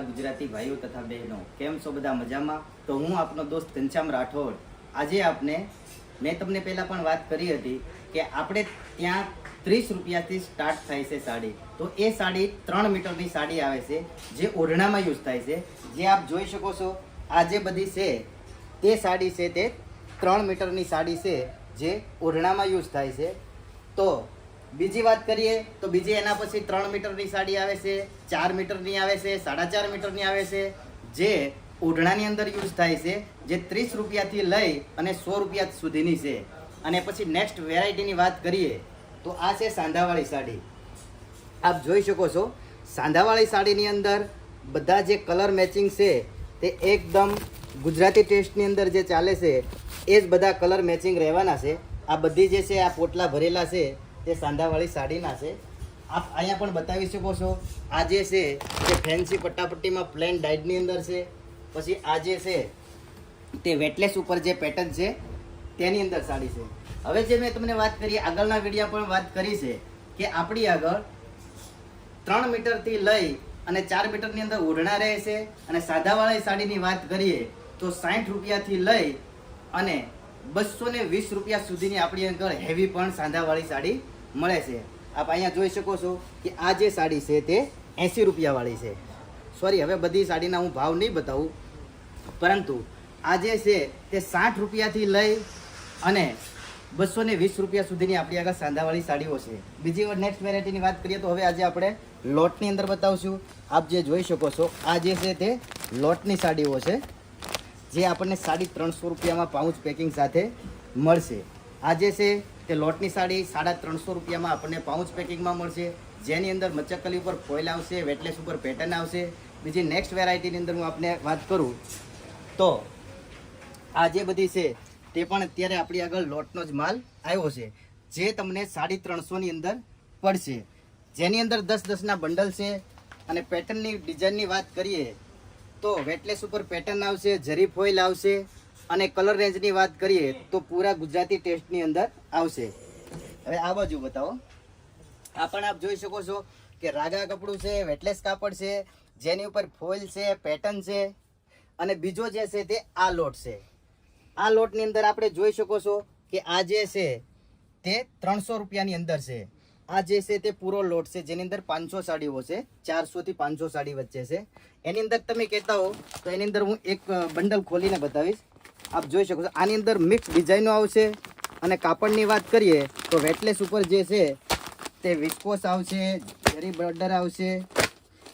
ગુજરાતી ભાઈઓ તથા બહેનો, કેમ છો બધા મજામાં? તો હું આપનો દોસ્ત ઘનશ્યામ રાઠોડ. આજે આપને મેં તમને પહેલાં પણ વાત કરી હતી કે આપણે ત્યાં ત્રીસ રૂપિયાથી સ્ટાર્ટ થાય છે સાડી. તો એ સાડી ત્રણ મીટરની સાડી આવે છે, જે ઓઢણામાં યુઝ થાય છે. જે આપ જોઈ શકો છો, આ જે બધી છે તે સાડી છે તે ત્રણ મીટરની સાડી છે, જે ઓઢણામાં યુઝ થાય છે. તો બીજી વાત કરીએ તો બીજી એના પછી ત્રણ મીટરની સાડી આવે છે, ચાર મીટરની આવે છે, સાડા ચાર મીટરની આવે છે, જે ઓઢણાની અંદર યુઝ થાય છે, જે ત્રીસ રૂપિયાથી લઈ અને સો રૂપિયા સુધીની છે. અને પછી નેક્સ્ટ વેરાયટીની વાત કરીએ તો આ છે સાંધાવાળી સાડી. આપ જોઈ શકો છો, સાંધાવાળી સાડીની અંદર બધા જે કલર મેચિંગ છે તે એકદમ ગુજરાતી ટેસ્ટની અંદર જે ચાલે છે, એ જ બધા કલર મેચિંગ રહેવાના છે. આ બધી જે છે, આ પોટલા ભરેલા છે તે સાંધાવાળી સાડીના છે. આપ અહીંયા પણ બતાવી શકો છો. આ જે છે, તે ફેન્સી પટ્ટાપટ્ટીમાં પ્લેન ડાઇટની અંદર છે. પછી આ જે છે, તે વેટલેસ ઉપર જે પેટર્ન છે, તેની અંદર સાડી છે. હવે જે મેં તમને વાત કરી, આગળના વિડીયા પણ વાત કરી છે, કે આપણી આગળ ત્રણ મીટરથી લઈ અને ચાર મીટરની અંદર ઓઢણા રહે છે અને સાદાવાળી સાડીની વાત કરીએ, તો સાઠ રૂપિયાથી લઈ અને બસો વીસ રૂપિયા સુધીની આપણી આગળ હેવી પણ સાંધાવાળી સાડી મળે છે. આપ અહીંયા જોઈ શકો છો કે આ જે સાડી છે તે એંસી રૂપિયાવાળી છે. સોરી હવે બધી સાડીના હું ભાવ નહીં બતાવું. પરંતુ આ જે છે તે સાઠ રૂપિયાથી લઈ અને બસો ને વીસ રૂપિયા સુધીની આપણી આગળ સાંધાવાળી સાડીઓ છે. બીજી નેક્સ્ટ વેરાયટીની વાત કરીએ તો હવે આજે આપણે લોટની અંદર બતાવશું. આપ જે જોઈ શકો છો, આ જે છે તે લોટની સાડીઓ છે, જે આપણને સાડી ત્રણસો રૂપિયામાં પાઉચ પેકિંગ સાથે મળશે. આ જે છે તે લોટની સાડી સાડા ત્રણસો રૂપિયામાં આપણને પાઉચ પેકિંગમાં મળશે. જેની અંદર મચ્છકલી ઉપર ફોઇલ આવશે વેટલેસ ઉપર પેટર્ન આવશે. બીજી નેક્સ્ટ વેરાયટીની અંદર હું આપને વાત કરું તો આ જે બધી છે, તે પણ અત્યારે આપણી આગળ લોટનો જ માલ આવ્યો છે, જે તમને સાડી ત્રણસોની અંદર પડશે. જેની અંદર દસ દસના બંડલ છે અને પેટર્નની ડિઝાઇનની વાત કરીએ તો વેટલેસ ઉપર પેટર્ન આવશે, જરી ફોઇલ આવશે અને કલર રેન્જની વાત કરીએ તો પૂરા ગુજરાતી ટેસ્ટની અંદર આવશે. હવે આ બાજુ બતાવો. આ પણ આપ જોઈ શકો છો કે રાગા કપડું છે, વેટલેસ કાપડ છે, જેની ઉપર ફોઇલ છે, પેટર્ન છે, અને બીજો જે છે તે આ લોટ છે. આ લોટની અંદર આપણે જોઈ શકો છો કે આ જે છે તે ત્રણસો રૂપિયાની અંદર છે. આ જે છે તે પૂરો લોટ છે, જેની અંદર પાંચસો સાડીઓ છે, ચારસોથી પાંચસો સાડી વચ્ચે છે. એની અંદર તમે કહેતા હો તો એની અંદર હું એક બંડલ ખોલીને બતાવીશ. આપ જોઈ શકો છો, આની અંદર મિક્સ ડિઝાઇનો આવશે. અને કાપડની વાત કરીએ, તો વેટલેસ ઉપર જે છે, તે વિસ્કોસ આવશે જરી બોર્ડર આવશે,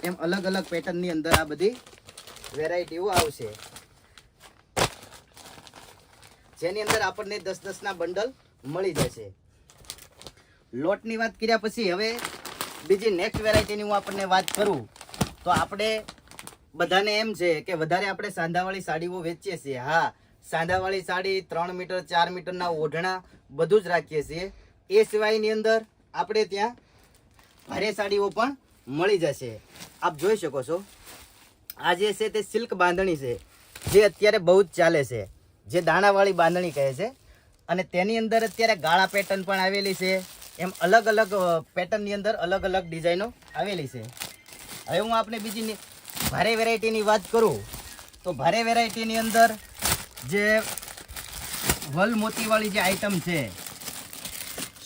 એમ અલગ અલગ પેટર્નની અંદર આ બધી વેરાયટીઓ આવશે. જેની અંદર આપણને દસ દસના બંડલ મળી જશે. લોટની વાત કર્યા પછી હવે બીજી નેક્સ્ટ વેરાયટીની હું આપણને વાત કરું, તો આપણે બધાને એમ છે કે વધારે આપણે સાંધાવાળી સાડીઓ વેચીએ છીએ. હા સાંધાવાળી સાડી, ત્રણ મીટર, ચાર મીટરના ઓઢણા, બધું જ રાખીએ છીએ. એ સિવાયની અંદર આપણે ત્યાં ભારે સાડીઓ પણ મળી જશે. આપ જોઈ શકો છો, આ જે છે તે સિલ્ક બાંધણી છે, જે અત્યારે બહુ જ ચાલે છે, જે દાણાવાળી બાંધણી કહે છે. અને તેની અંદર અત્યારે ગાળા પેટર્ન પણ આવેલી છે. એમ અલગ અલગ પેટર્નની અંદર અલગ અલગ ડિઝાઇનો આવેલી છે. હવે હું આપને બીજી ભારે વેરાયટીની વાત કરું, તો ભારે વેરાયટીની અંદર જે વલ મોતીવાળી જે આઈટમ છે,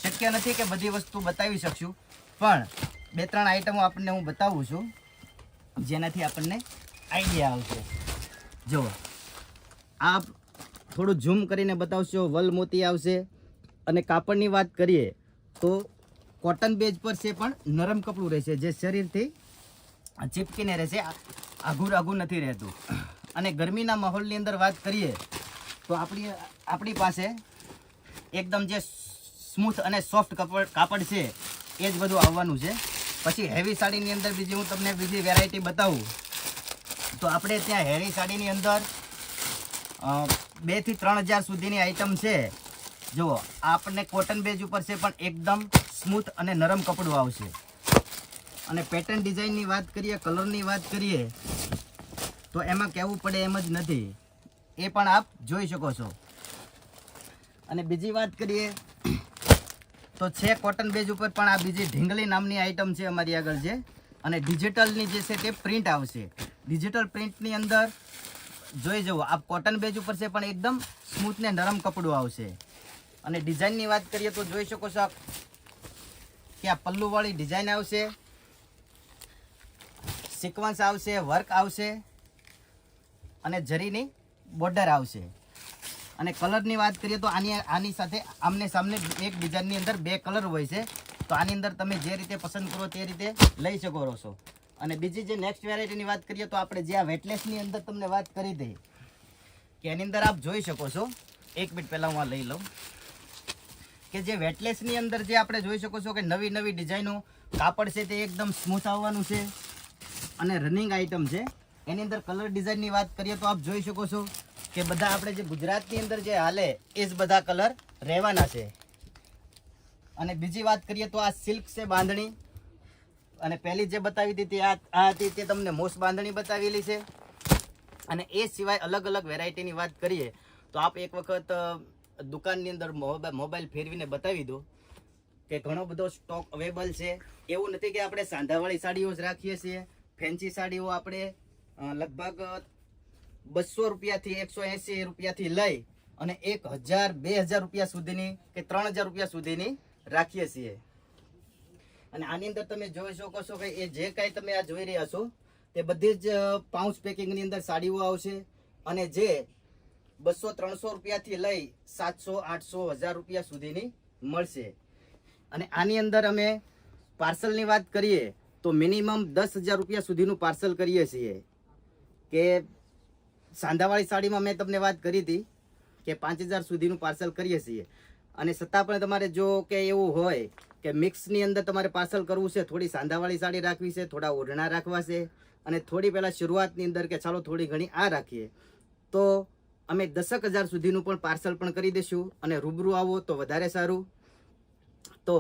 શક્ય નથી કે બધી વસ્તુ બતાવી શકશું, પણ બે ત્રણ આઈટમો આપણને હું બતાવું છું, જેનાથી આપણને આઈડિયા આવશે. જો આ થોડું ઝૂમ કરીને બતાવશો વલ મોતી આવશે. અને કાપડની વાત કરીએ, તો કોટન બેઝ પર છે પણ નરમ કપડું રહેશે, જે શરીરથી ચીપકીને રહેશે આઘું આઘું નથી રહેતું. અને ગરમીના માહોલની અંદર વાત કરીએ, તો આપણી આપણી પાસે એકદમ જે સ્મૂથ અને સોફ્ટ કપડ, કાપડ છે, એ જ બધું આવવાનું છે. પછી હેવી સાડીની અંદર બીજી હું તમને બીજી વેરાયટી બતાવું. તો આપણે ત્યાં હેવી સાડીની અંદર બેથી ત્રણ હજાર સુધીની આઈટમ છે. જુઓ, આપણને કોટન બેઝ ઉપર છે, પણ એકદમ સ્મૂથ અને નરમ કપડું આવશે. અને પેટર્ન ડિઝાઇનની વાત કરીએ કલરની વાત કરીએ તો એમાં કહેવું પડે એમ જ નથી. એ પણ આપ જોઈ શકો છો. અને બીજી વાત કરીએ, તો છે કોટન બેઝ ઉપર પણ આ બીજી ઢીંગલી નામની આઈટમ છે અમારી આગળ છે અને ડિજિટલની જે છે તે પ્રિન્ટ આવશે. ડિજિટલ પ્રિન્ટની અંદર જોઈ જવું આ કોટન બેજ ઉપર છે પણ એકદમ સ્મૂથ ને નરમ કપડું આવશે. અને ડિઝાઇનની વાત કરીએ તો જોઈ શકો છો આપ કે આ પલ્લુવાળી ડિઝાઇન આવશે. સિક્વન્સ આવશે વર્ક આવશે. અને જરીની બોર્ડર આવશે. અને કલરની વાત કરીએ તો આની આની સાથે આમને સામને એક ડિઝાઇનની અંદર બે કલર હોય છે. તો આની અંદર તમે જે રીતે પસંદ કરો તે રીતે લઈ શકો છો. અને બીજી જે નેક્સ્ટ વેરાયટીની વાત કરીએ તો આપણે જે આ વેટલેસની અંદર તમને વાત કરી દઈએ, કે એની અંદર આપ જોઈ શકો છો. એક મિનિટ પહેલાં હું આ લઈ લઉં. કે જે વેટલેસની અંદર જે આપણે જોઈ શકો છો કે નવી નવી ડિઝાઇનો, કાપડ છે તે એકદમ સ્મૂથ આવવાનું છે. અને રનિંગ આઇટમ છે. એની અંદર કલર ડિઝાઇનની વાત કરીએ તો આપ જોઈ શકો છો કે બધા આપણે જે ગુજરાતની અંદર જે હાલે, એ જ બધા કલર રહેવાના છે. અને બીજી વાત કરીએ તો આ સિલ્ક છે બાંધણી. અને પહેલી જે બતાવી હતી તે આ હતી તે તમને મોસ બાંધણી બતાવેલી છે. અને એ સિવાય અલગ અલગ વેરાયટીની વાત કરીએ તો આપ એક વખત દુકાનની અંદર મોબાઈલ ફેરવીને બતાવી દો કે ઘણો બધો સ્ટોક અવેલેબલ છે. એવું નથી કે આપણે સાંધાવાળી સાડીઓ જ રાખીએ છીએ ફેન્સી સાડીઓ આપણે લગભગ બસો રૂપિયાથી એકસો એંસી રૂપિયાથી લઈ અને એક હજાર, બે હજાર રૂપિયા સુધીની કે ત્રણ હજાર રૂપિયા સુધીની રાખીએ છીએ. અને આની અંદર તમે જોઈ શકો છો કે એ જે કાંઈ તમે આ જોઈ રહ્યા છો, તે બધી જ પાઉચ પેકિંગની અંદર સાડીઓ આવશે અને જે બસો, ત્રણસો રૂપિયાથી લઈ સાતસો, આઠસો, હજાર રૂપિયા સુધીની મળશે. અને આની અંદર અમે પાર્સલની વાત કરીએ, તો મિનિમમ દસ હજાર રૂપિયા સુધીનું પાર્સલ કરીએ છીએ. કે સાંધાવાળી સાડીમાં મેં તમને વાત કરી હતી કે પાંચ હજાર સુધીનું પાર્સલ કરીએ છીએ. અને છતાં પણ તમારે જો કે એવું હોય કે મિક્સની અંદર તમારે પાર્સલ કરવું છે, થોડી સાંધાવાળી સાડી રાખવી છે, થોડા ઓઢણા રાખવા છે, અને થોડી પહેલાં શરૂઆતની અંદર કે ચાલો થોડી ઘણી આ રાખીએ, તો અમે દસક હજાર સુધીનું પણ પાર્સલ પણ કરી દઈશું અને રૂબરૂ આવો તો વધારે સારું. તો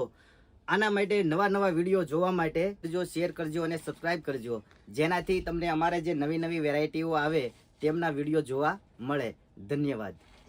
આના માટે નવા નવા વીડિયો જોવા માટે જો શેર કરજો અને સબસ્ક્રાઇબ કરજો. જેનાથી તમને અમારે જે નવી નવી વેરાયટીઓ આવે, તેમના વીડિયો જોવા મળે. ધન્યવાદ.